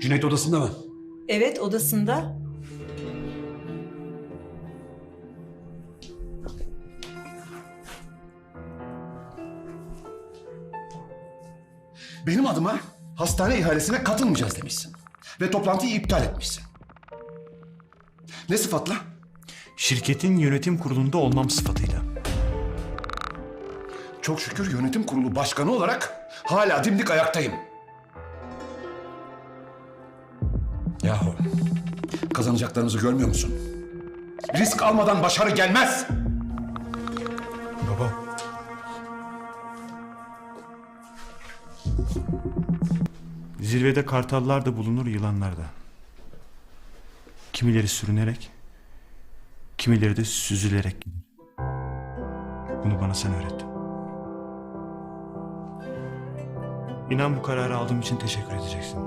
Cüneyt odasında mı? Evet odasında. Benim adıma hastane ihalesine katılmayacağız demişsin. Ve toplantıyı iptal etmişsin. Ne sıfatla? Şirketin yönetim kurulunda olmam sıfatıyla. Çok şükür yönetim kurulu başkanı olarak hala dimdik ayaktayım. Kazanacaklarımızı görmüyor musun? Risk almadan başarı gelmez. Baba. Zirvede kartallar da bulunur, yılanlar da. Kimileri sürünerek, kimileri de süzülerek gelir. Bunu bana sen öğrettin. İnan bu kararı aldığım için teşekkür edeceksin.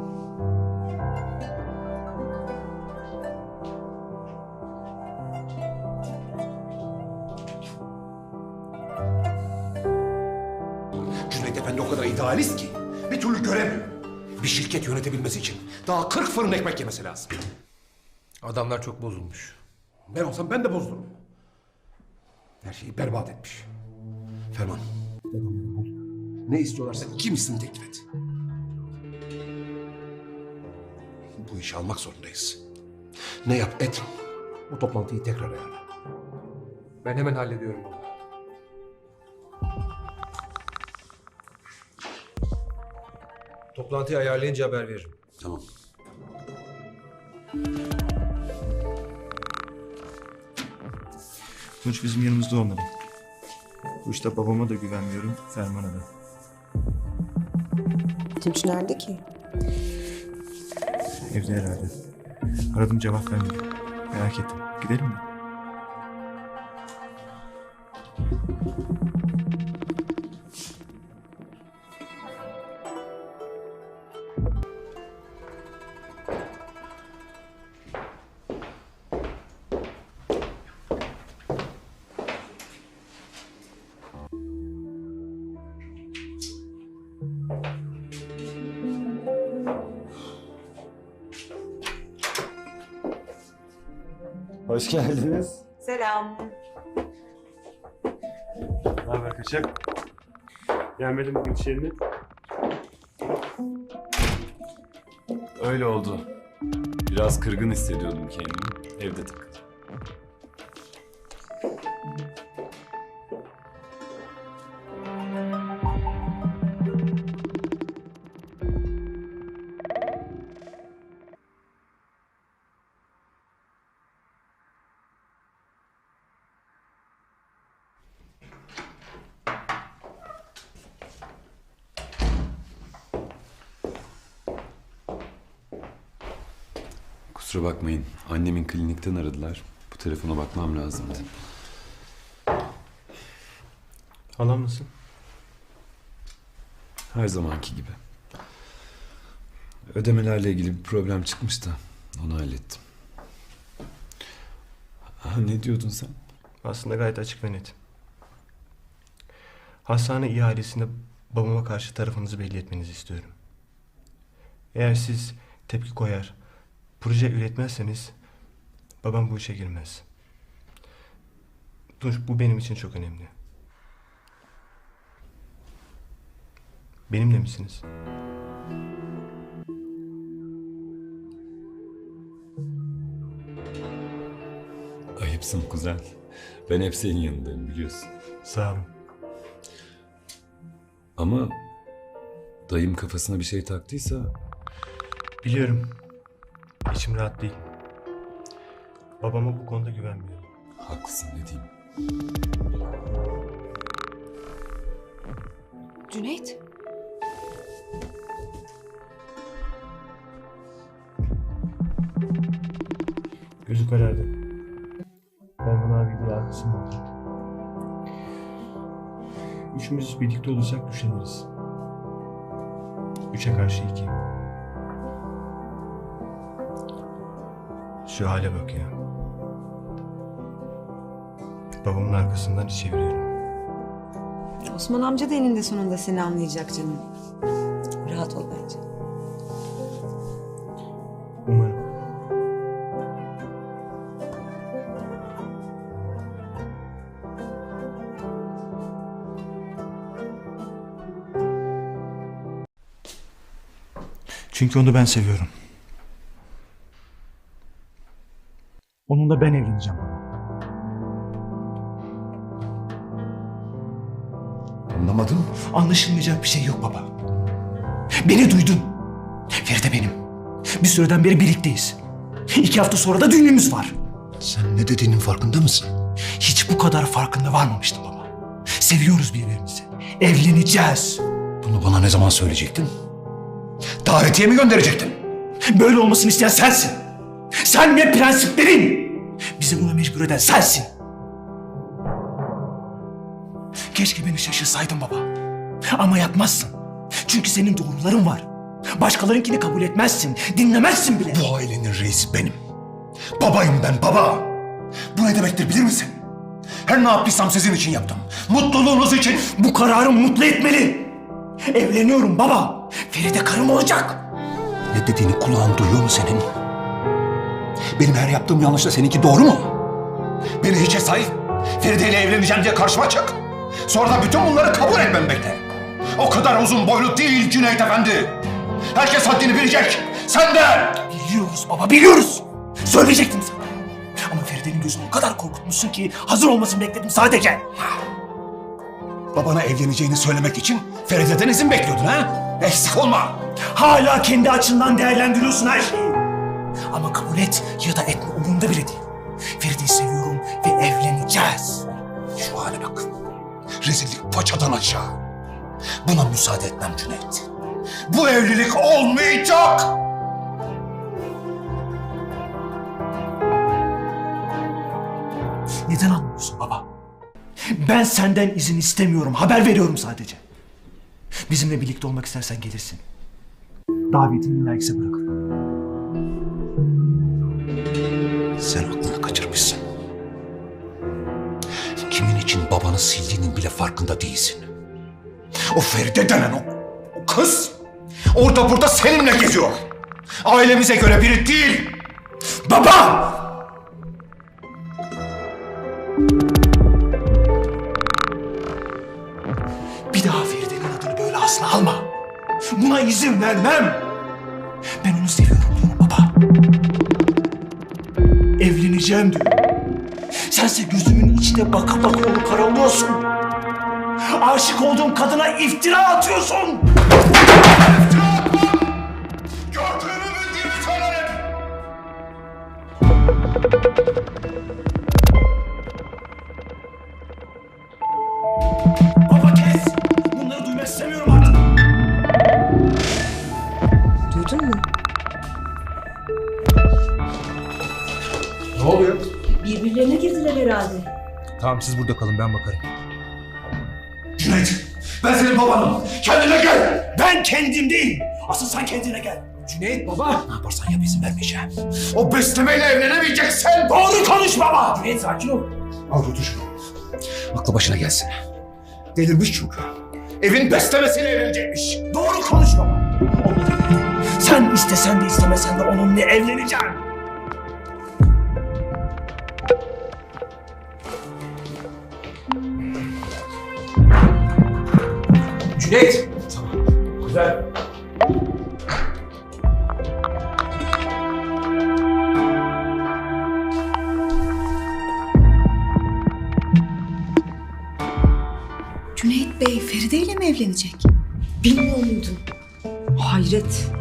İdealist ki bir türlü göremiyor. Bir şirket yönetebilmesi için daha 40 fırın ekmek yemesi lazım. Adamlar çok bozulmuş. Ben olsam ben de bozdururum. Her şeyi berbat etmiş. Ferman. Ne istiyorlarsa iki mislini teklif et. Bu işi almak zorundayız. Ne yap et. Bu toplantıyı tekrar ayarla. Ben hemen hallediyorum baba. Toplantıyı ayarlayınca haber veririm. Tamam. Tunç bizim yanımızda olmalı. Bu işte babama da güvenmiyorum, Ferman'a da. Tunç nerede ki? Evde herhalde. Aradım cevap vermedi. Merak ettim. Gidelim mi? Hoş geldiniz. Selam. Ne haber kaçak? Gelmedin bugün iş yerine. Öyle oldu. Biraz kırgın hissediyordum kendimi. Evde takıldım. Bakmayın. Annemin klinikten aradılar. Bu telefona bakmam lazımdı. Halam nasıl? Her zamanki gibi. Ödemelerle ilgili bir problem çıkmış da onu hallettim. Ha, ne diyordun sen? Aslında gayet açık ve net. Hastane ihalesinde babama karşı tarafınızı belli etmenizi istiyorum. Eğer siz tepki koyar, proje üretmezseniz babam bu işe girmez. Tunç bu benim için çok önemli. Benimle misiniz? Ayıpsın kuzen. Ben hep senin yanındayım biliyorsun. Sağ olun. Ama dayım kafasına bir şey taktıysa Biliyorum. İçim rahat değil. Babama bu konuda güvenmiyorum. haklısın ne diyeyim. Cüneyt. Gözü karardı. Erman abi diye arkasım var. Üçümüz birlikte olursak düşünürüz. Üçe karşı iki. Şu hale bak ya. Babamın arkasından iş çeviriyorum. Osman amca da eninde sonunda seni anlayacak canım. Rahat ol bence. Umarım. Çünkü onu ben seviyorum. Onunla ben evleneceğim baba. Anlamadım. Anlaşılmayacak bir şey yok baba. Beni duydun. Feride benim. Bir süreden beri birlikteyiz. İki hafta sonra da düğünümüz var. Sen ne dediğinin farkında mısın? Hiç bu kadar farkında varmamıştım baba. Seviyoruz birbirimizi. Evleneceğiz. Bunu bana ne zaman söyleyecektin? Davetiye mi gönderecektin? Böyle olmasını isteyen sensin. Sen ve prensiplerin. Bizi buna mecbur eden sensin. Keşke beni şaşırsaydın baba. Ama yapmazsın. Çünkü senin doğruların var. Başkalarınkini kabul etmezsin. Dinlemezsin bile. Bu ailenin reisi benim. Babayım ben baba. Bu ne demektir bilir misin? Her ne yaptıysam sizin için yaptım. Mutluluğunuz için. Bu kararım mutlu etmeli. Evleniyorum baba. Feride karım olacak. Ne dediğini kulağın duyuyor mu senin? Benim her yaptığım yanlışla seninki doğru mu? Beni hiçe say. Feride ile evleneceğim diye karşıma çık. Sonra da bütün bunları kabul etmem bekle. O kadar uzun boylu değil Cüneyt Efendi. Herkes haddini bilecek. Sen de. Biliyoruz baba biliyoruz. Söyleyecektim sana. Ama Feride'nin gözünü o kadar korkutmuşsun ki hazır olmasını bekledim sadece. Babana evleneceğini söylemek için Feride'den izin bekliyordun ha? Eksik olma. Hala kendi açından değerlendiriyorsun her şeyi. Ama kabul et ya da etme umurumda bile değil. Feride'yi seviyorum ve evleneceğiz. Şu hale bak. Rezillik paçadan aşağı. Buna müsaade etmem Cüneyt. Bu evlilik olmayacak. Neden anlamıyorsun baba? Ben senden izin istemiyorum. Haber veriyorum sadece. Bizimle birlikte olmak istersen gelirsin. Davetini Nergis'e bırakırım. Sen aklını kaçırmışsın. Kimin için babanı sildiğinin bile farkında değilsin. O Feride denen o, o kız orada burada seninle geziyor. Ailemize göre biri değil. Baba! Bir daha Feride'nin adını böyle asla alma. Buna izin vermem. Evleneceğim diyor. Sense gözümün içine baka baka onu karalıyorsun. Aşık olduğun kadına iftira atıyorsun. Gördüğünü Ne oluyor? Birbirlerine girdiler herhalde. Tamam siz burada kalın ben bakarım. Cüneyt, ben senin babanım. Kendine gel. Ben kendim değil. Asıl sen kendine gel. Cüneyt baba. Ne yaparsan yap izin vermeyeceğim. O beslemeyle evlenemeyeceksin. Doğru konuş baba. Cüneyt sakin ol. Al tut şunu. Aklı başına gelsin. Delirmiş çünkü. Evin beslemesiyle evlenecekmiş. Doğru konuş baba. Sen istesen de istemesen de onunla evleneceğim. Cüneyt. Tamam. Güzel. Cüneyt Bey Feride ile mi evlenecek? Bilmiyor muydun? Hayret.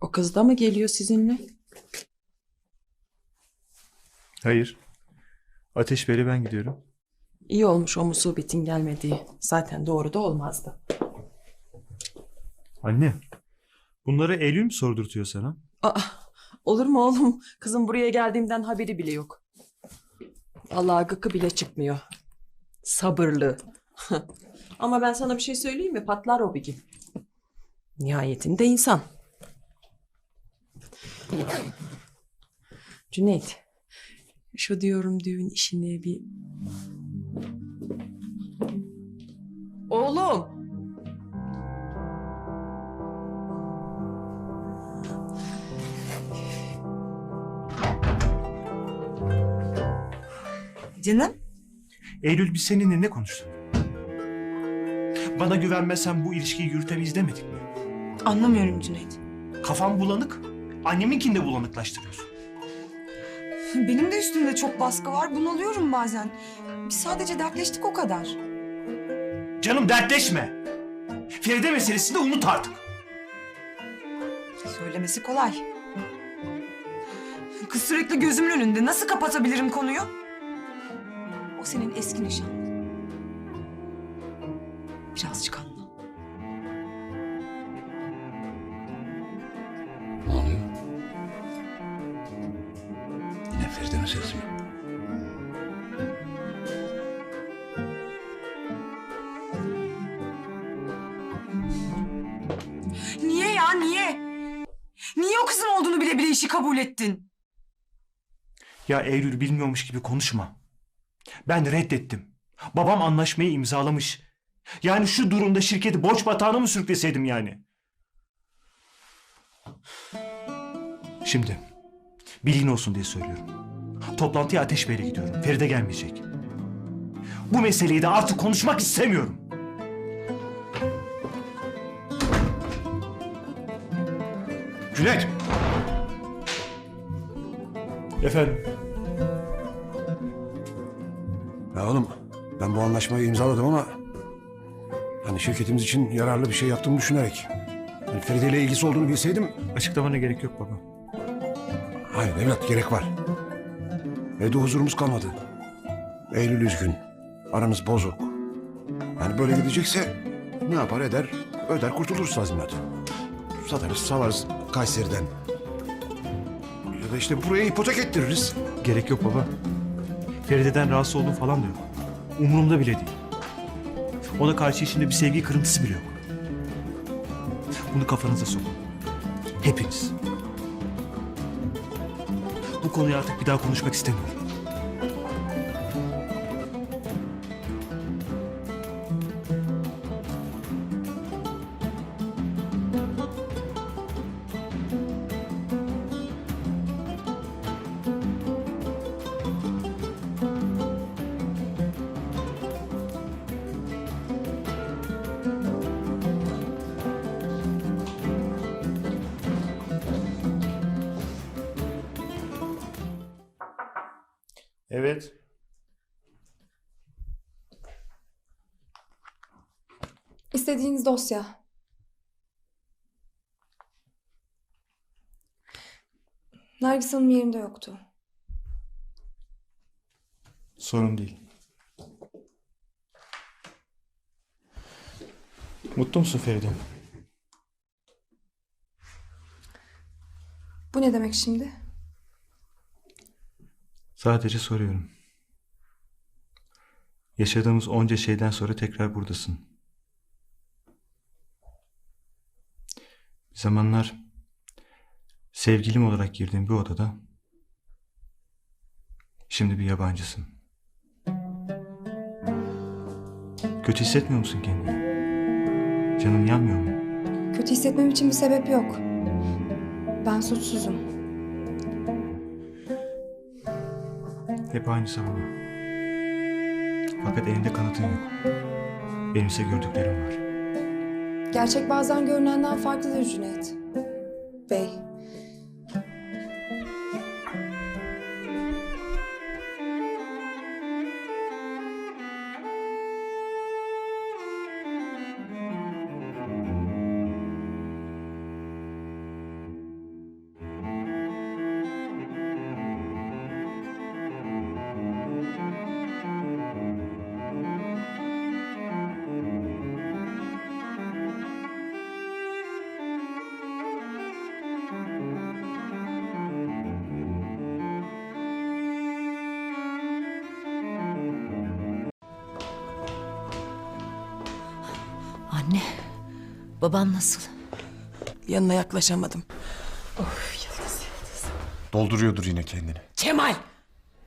O kız da mı geliyor sizinle? Hayır. Ateş Bey'le ben gidiyorum. İyi olmuş o musibetin gelmediği. Zaten doğru da olmazdı. Anne. Bunları Eylül mü sordurtuyor sana? Aa, olur mu oğlum? Kızım buraya geldiğimden haberi bile yok. Allah gıkı bile çıkmıyor. Sabırlı. Ama ben sana bir şey söyleyeyim mi? Patlar o bir gün. Nihayetinde insan. Cüneyt. Şu diyorum düğün işini bir... Oğlum. Canım? Eylül biz seninle ne konuştuk? Bana güvenmezsen bu ilişkiyi yürütemeyiz demedik mi? Anlamıyorum Cüneyt. Kafam bulanık. Anneminkini de bulanıklaştırıyorsun. Benim de üstümde çok baskı var. Bunalıyorum bazen. Biz sadece dertleştik o kadar. Canım dertleşme. Feride meselesini de unut artık. Söylemesi kolay. Kız sürekli gözümün önünde. Nasıl kapatabilirim konuyu? O senin eski nişanlın. Birazcık anla. Ne oluyor? Yine Feride meselesi mi? İşi kabul ettin? Ya Eylül bilmiyormuş gibi konuşma. Ben reddettim. Babam anlaşmayı imzalamış. Yani şu durumda şirketi borç batağına mı sürükleseydim yani? Şimdi bilgin olsun diye söylüyorum. Toplantıya Ateş Bey'le gidiyorum. Feride gelmeyecek. Bu meseleyi de artık konuşmak istemiyorum. Cüneyt! Efendim? Ya oğlum ben bu anlaşmayı imzaladım ama hani şirketimiz için yararlı bir şey yaptığımı düşünerek. Hani Feride ile ilgisi olduğunu bilseydim Açıklamana gerek yok baba. hayır evlat gerek var. Evde huzurumuz kalmadı. Eylül üzgün. Aranız bozuk. Yani böyle gidecekse ne yapar eder öder kurtuluruz tazminatı. Satarız savarız Kayseri'den. Da işte buraya ipotek ettiririz. Gerek yok baba. Feride'den rahatsız olduğum falan da yok. Umurumda bile değil. Ona karşı içinde bir sevgi kırıntısı bile yok. Bunu kafanıza sokun. Hepiniz. Bu konuyu artık bir daha konuşmak istemiyorum. İstediğiniz dosya. Nergis Hanım yerinde yoktu. Sorun değil. Mutlu musun Feride? Bu ne demek şimdi? Sadece soruyorum. Yaşadığımız onca şeyden sonra tekrar buradasın. Bir zamanlar sevgilim olarak girdiğim bir odada şimdi bir yabancısın. Kötü hissetmiyor musun kendini? Canın yanmıyor mu? Kötü hissetmem için bir sebep yok. Ben suçsuzum. Hep aynı savunma. Fakat elinde kanıtın yok. Benimse gördüklerim var. Gerçek bazen görünenden farklıdır Cüneyt. Bey. Babam nasıl? Yanına yaklaşamadım. Dolduruyordur yine kendini. Kemal!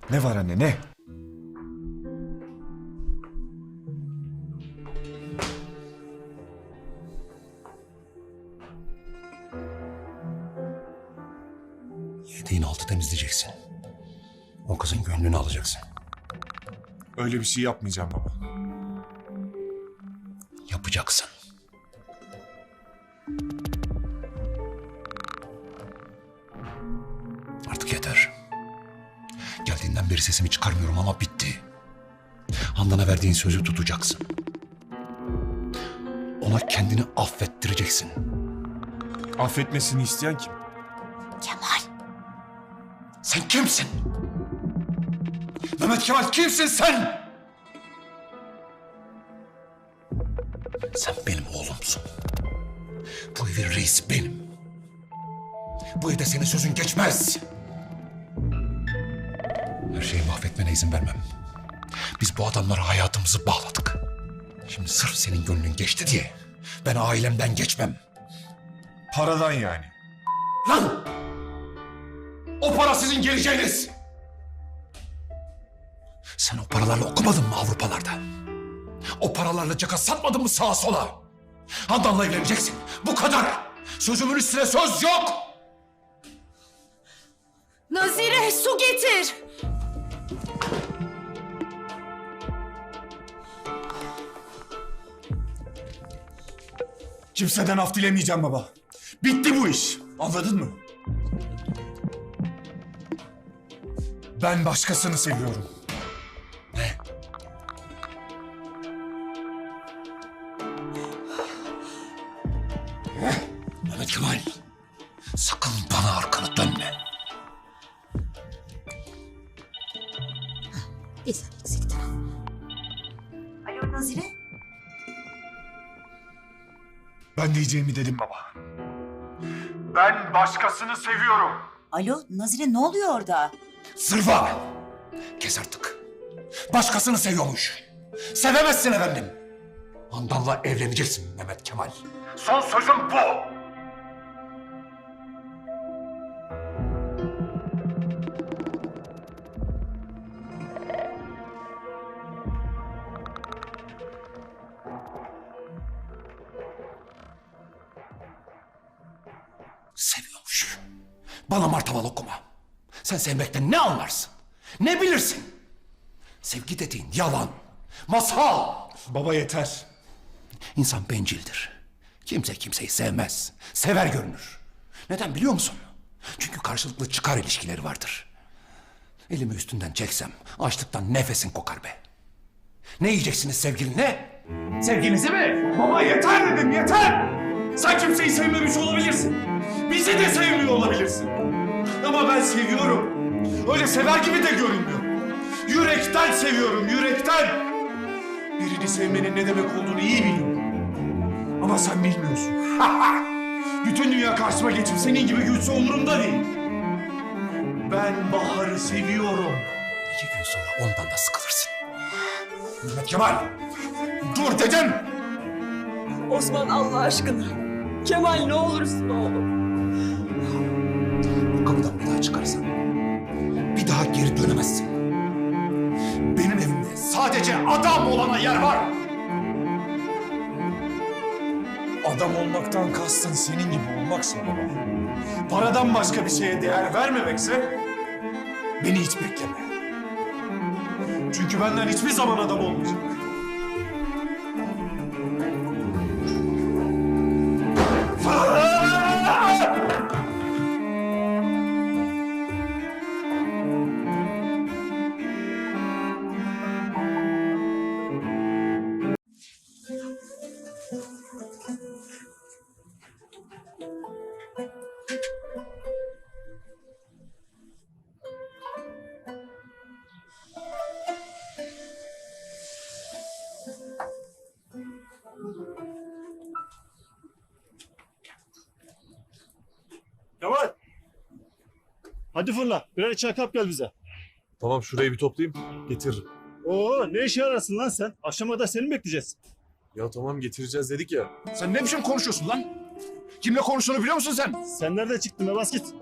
Ne var anne ne? Yediğin altı temizleyeceksin. O kızın gönlünü alacaksın. Öyle bir şey yapmayacağım baba. Yapacaksın. Beri sesimi çıkarmıyorum ama bitti. Handan'a verdiğin sözü tutacaksın. Ona kendini affettireceksin. Affetmesini isteyen kim? Kemal. Sen kimsin? Mehmet Kemal kimsin sen? Sen benim oğlumsun. Bu evin reisi benim. Bu evde senin sözün geçmez. Mahvetmene izin vermem. Biz bu adamlara hayatımızı bağladık. Şimdi sırf senin gönlün geçti diye ben ailemden geçmem. Paradan yani. Lan! O para sizin geleceğiniz. Sen o paralarla okumadın mı Avrupalarda? O paralarla caka satmadın mı sağa sola? Handan'la evleneceksin. Bu kadar. Sözümün üstüne söz yok. Nazire su getir. Kimseden af dilemeyeceğim baba. Bitti bu iş. Anladın mı? Ben başkasını seviyorum. Ne? Mehmet Kemal. Sakın bana arkanı dönme. Bir sen eksiktin. Alo Nazire? Ben diyeceğimi dedim baba. Ben başkasını seviyorum. Alo Nazire ne oluyor orada? Zırva! Kes artık. Başkasını seviyormuş. Sevemezsin efendim. Handan'la evleneceksin Mehmet Kemal. Son sözüm bu. Bana martaval okuma. Sen sevmekten ne anlarsın? Ne bilirsin? Sevgi dediğin yalan. Masal. Baba yeter. İnsan bencildir. Kimse kimseyi sevmez. Sever görünür. Neden biliyor musun? Çünkü karşılıklı çıkar ilişkileri vardır. Elimi üstünden çeksem açlıktan nefesin kokar be. Ne yiyeceksiniz sevgilinle? Sevginizi mi? Baba yeter dedim yeter. Sen kimseyi sevmemiş olabilirsin. Bizi de sevmiyor olabilirsin. Ama ben seviyorum. Öyle sever gibi de görünmüyor. Yürekten seviyorum, yürekten. Birini sevmenin ne demek olduğunu iyi biliyorum. Ama sen bilmiyorsun. Bütün dünya karşıma geçip senin gibi gülse umurumda değil. Ben Bahar'ı seviyorum. İki gün sonra ondan da sıkılırsın. Mehmet Kemal! Dur dedim! Osman Allah aşkına. Kemal ne olursun oğlum. Daha çıkarsan bir daha geri dönemezsin. Benim evimde sadece adam olana yer var. Adam olmaktan kastın senin gibi olmaksa baba. Paradan başka bir şeye değer vermemekse beni hiç bekleme. Çünkü benden hiçbir zaman adam olmayacak. Hadi fırla. Birer çay kap gel bize. Tamam şurayı bir toplayayım getiririm. Oo ne işe yarasın lan sen? Akşama kadar seni mi bekleyeceğiz? Ya tamam getireceğiz dedik ya. Sen ne biçim konuşuyorsun lan? Kimle konuştuğunu biliyor musun sen? Sen nerede çıktın be bas git.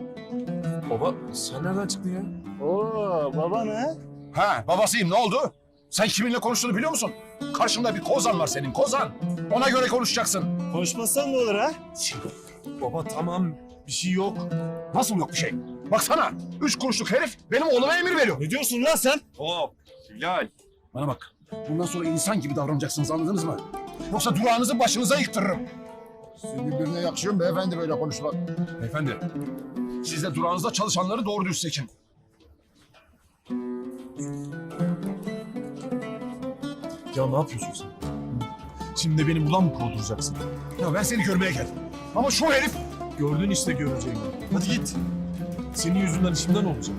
Baba sen nereden çıktın ya? Oo baba ne? Ha babasıyım ne oldu? Sen kiminle konuştuğunu biliyor musun? Karşında bir kozan var senin kozan. Ona göre konuşacaksın. Konuşmazsan ne olur ha? Baba tamam bir şey yok. Nasıl yok bir şey? Baksana üç kuruşluk herif benim oğluma emir veriyor. Ne diyorsun lan sen? Hop Hilal. Bana bak bundan sonra insan gibi davranacaksınız anladınız mı? Yoksa durağınızı başınıza yıktırırım. Sizin birbirine yakışıyor mu beyefendi böyle konuşmak? Beyefendi, siz de durağınızda çalışanları doğru düz seçin. Ya ne yapıyorsun sen? Şimdi de beni buradan mı kovduracaksın? Ya ben seni görmeye geldim. Ama şu herif Gördün işte göreceğimi. Hadi git. Senin yüzünden işimden olacak.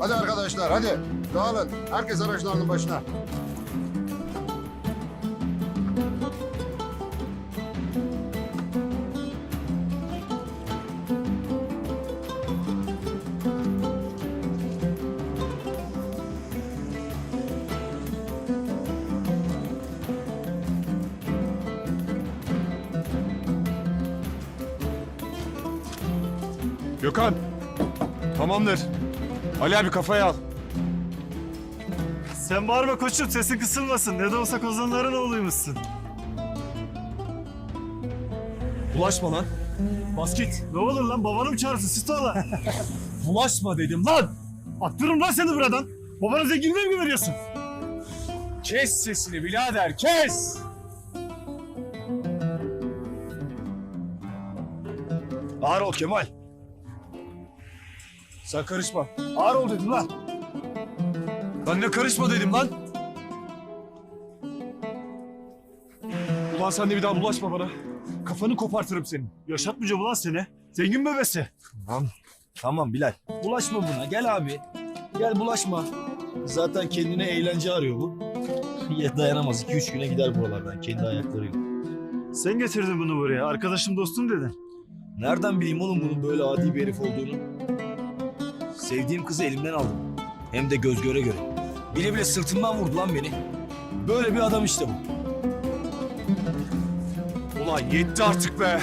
Hadi arkadaşlar hadi dağılın. Herkes araçlarının başına. Ali abi kafaya al. Sen bağırma koçum sesin kısılmasın. Ne de olsa kozanların oğluymuşsun. Bulaşma lan. Bas git. Ne olur lan babanım çağırsın Sitola. Bulaşma dedim lan. Attırırım lan seni buradan. Babana zenginliğe mi veriyorsun? Kes sesini birader kes. Ağır ol Kemal. Sen karışma. Ağır ol dedim lan. Ben de karışma dedim lan. Ulan sen de bir daha bulaşma bana. Kafanı kopartırım senin. Yaşatmayacağım ulan seni. Zengin bebesi. Tamam. Tamam Bilal. Bulaşma buna. Gel abi. Gel bulaşma. Zaten kendine eğlence arıyor bu. Ya dayanamaz. 2-3 güne gider buralardan kendi ayaklarıyla. Sen getirdin bunu buraya. Arkadaşım dostum dedin. Nereden bileyim oğlum bunun böyle adi bir herif olduğunu? Sevdiğim kızı elimden aldım. Hem de göz göre göre. Bile bile sırtımdan vurdu lan beni. Böyle bir adam işte bu. Ulan yetti artık be.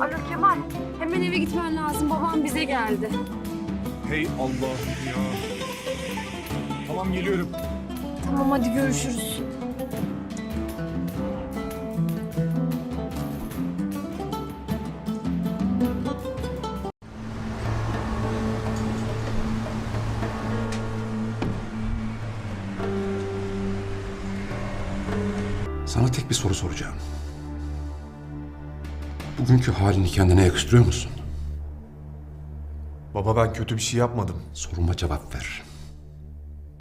Alo Kemal. Hemen eve gitmen lazım. Babam bize geldi. Hey Allah'ım ya. Tamam geliyorum. Tamam hadi görüşürüz. Bugünkü halini kendine yakıştırıyor musun? Baba ben kötü bir şey yapmadım. Soruma cevap ver.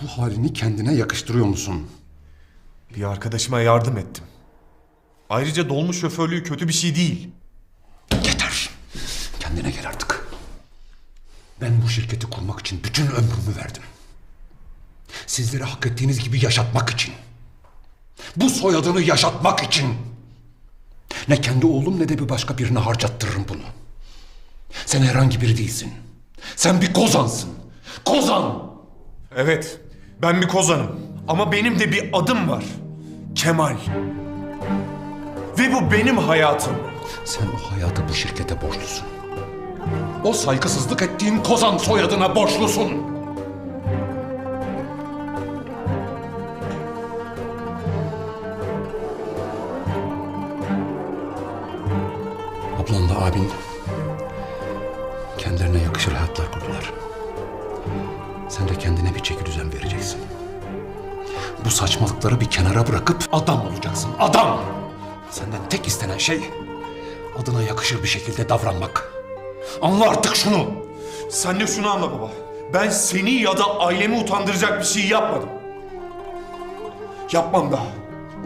Bu halini kendine yakıştırıyor musun? Bir arkadaşıma yardım ettim. Ayrıca dolmuş şoförlüğü kötü bir şey değil. Yeter. Kendine gel artık. Ben bu şirketi kurmak için bütün ömrümü verdim. Sizleri hak ettiğiniz gibi yaşatmak için. Bu soyadını yaşatmak için. Ne kendi oğlum ne de bir başka birine harcattırırım bunu. Sen herhangi biri değilsin. Sen bir kozansın. Kozan! Evet, ben bir kozanım. Ama benim de bir adım var. Kemal. Ve bu benim hayatım. Sen o hayatı bu şirkete borçlusun. O saygısızlık ettiğin Kozan soyadına borçlusun. Abin kendilerine yakışır hayatlar kurdular. Sen de kendine bir çeki düzen vereceksin. Bu saçmalıkları bir kenara bırakıp adam olacaksın. Adam! Senden tek istenen şey adına yakışır bir şekilde davranmak. Anla artık şunu. Sen de şunu anla baba. Ben seni ya da ailemi utandıracak bir şey yapmadım. Yapmam daha.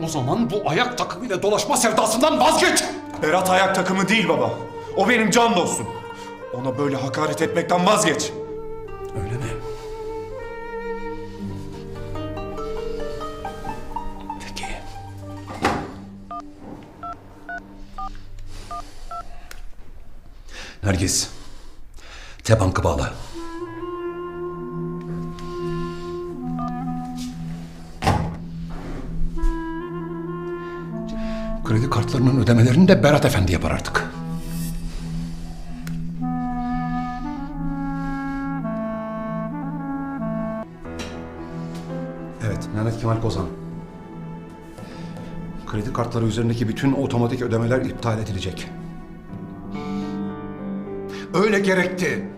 O zaman bu ayak takımıyla dolaşma sevdasından vazgeç. Berat ayak takımı değil baba. O benim can dostum. Ona böyle hakaret etmekten vazgeç. Öyle mi? Peki. Nergis. T-Bank'ı bağla. Kredi kartlarının ödemelerini de Berat Efendi yapar artık. Kemal Kozan. Kredi kartları üzerindeki bütün otomatik ödemeler iptal edilecek. Öyle gerekti.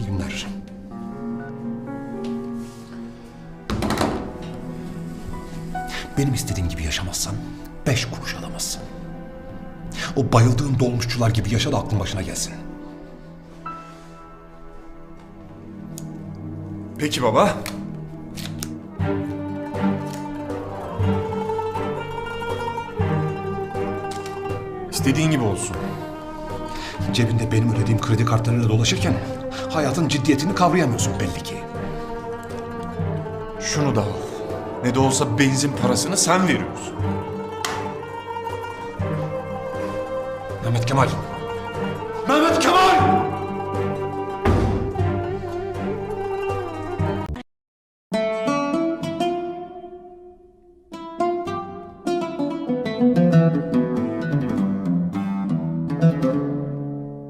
İyi günler. Benim istediğim gibi yaşamazsan beş kuruş alamazsın. O bayıldığın dolmuşçular gibi yaşa da aklın başına gelsin. Peki baba. İstediğin gibi olsun. Cebinde benim ödediğim kredi kartlarıyla dolaşırken hayatın ciddiyetini kavrayamıyorsun belli ki. Şunu da al. Ne de olsa benzin parasını sen veriyorsun. Mehmet Kemal.